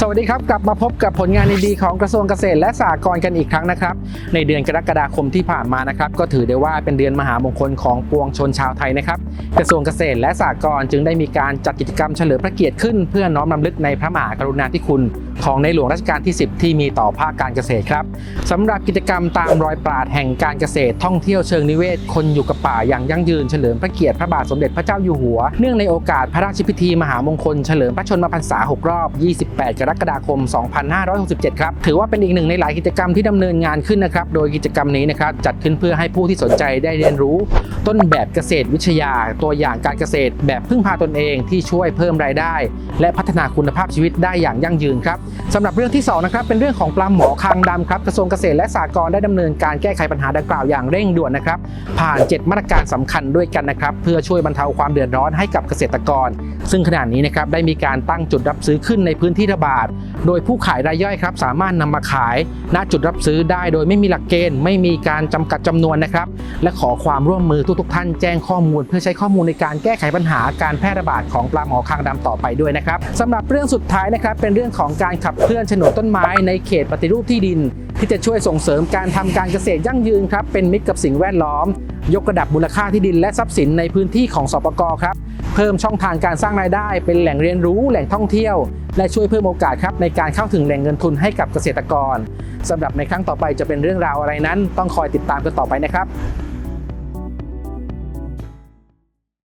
สวัสดีครับ กลับมาพบกับผลงานดีๆของกระทรวงเกษตรและสหกรณ์กันอีกครั้งนะครับ ในเดือนกรกฎาคมที่ผ่านมานะครับ ก็ถือได้ว่าเป็นเดือนมหามงคลของปวงชนชาวไทยนะครับ กระทรวงเกษตรและสหกรณ์จึงได้มีการจัดกิจกรรมเฉลิมพระเกียรติขึ้น เพื่อน้อมรำลึกในพระมหากรุณาธิคุณ ของในหลวงรัชกาลที่ 10 ที่มีต่อภาคการเกษตรครับสำหรับกิจกรรมตามรอยปราดแห่งการเกษตร ท่องเที่ยวเชิงนิเวศ คนอยู่กับป่าอย่างยั่งยืนเฉลิมพระเกียรติพระบาทสมเด็จพระเจ้าอยู่หัว เนื่องในโอกาสพระราชพิธีมหามงคลเฉลิมพระชนมพรรษา 6 รอบ 28 กรกฎาคม 2567 ครับ ถือว่าเป็นอีกหนึ่งในหลายกิจกรรมที่ดำเนินงานขึ้นนะครับ โดยกิจกรรมนี้นะครับจัดขึ้นเพื่อให้ผู้ที่สนใจได้เรียนรู้ ต้นแบบเกษตรวิทยา ตัวอย่างการเกษตร แบบพึ่งพาตนเองที่ช่วยเพิ่มรายได้ และพัฒนาคุณภาพชีวิตได้อย่างยั่งยืนครับสำหรับเรื่องที่สองนะครับเป็นเรื่องของปลาหมอคางดำครับกระทรวงเกษตรและสหกรณ์ได้ดำเนินการแก้ไขปัญหาดังกล่าวอย่างเร่งด่วนนะครับผ่าน 7 มาตรการสำคัญด้วยกันนะครับเพื่อช่วยบรรเทาความเดือดร้อนให้กับเกษตรกร ซึ่งขณะนี้นะครับได้มีการตั้งจุดรับซื้อขึ้นในพื้นที่ระบาด โดยผู้ขายรายย่อยครับสามารถนำมาขายณจุดรับซื้อได้โดยไม่มีหลักเกณฑ์ ไม่มีการจำกัดจำนวนนะครับและขอความร่วมมือทุกๆท่านแจ้งข้อมูล เพื่อใช้ข้อมูลในการแก้ไขปัญหาการแพร่ระบาดของปลาหมอคางดำต่อไปด้วยนะครับสำหรับเรื่องสุดท้ายนะครับเป็นเรื่องของการขับเคลื่อนโฉนดต้นไม้ในเขตปฏิรูปที่ดิน ที่จะช่วยส่งเสริมการทำการเกษตรยั่งยืนครับเป็นมิตรกับสิ่งแวดล้อม ยกระดับมูลค่าที่ดินและทรัพย์สินในพื้นที่ของสปกครับเพิ่มช่องทางการสร้างรายได้ เป็นแหล่งเรียนรู้แหล่งท่องเที่ยว และช่วยเพิ่มโอกาสครับในการเข้าถึงแหล่งเงินทุนให้กับเกษตรกรสำหรับในครั้งต่อไปจะเป็นเรื่องราวอะไรนั้น ต้องคอยติดตามกันต่อไปนะครับ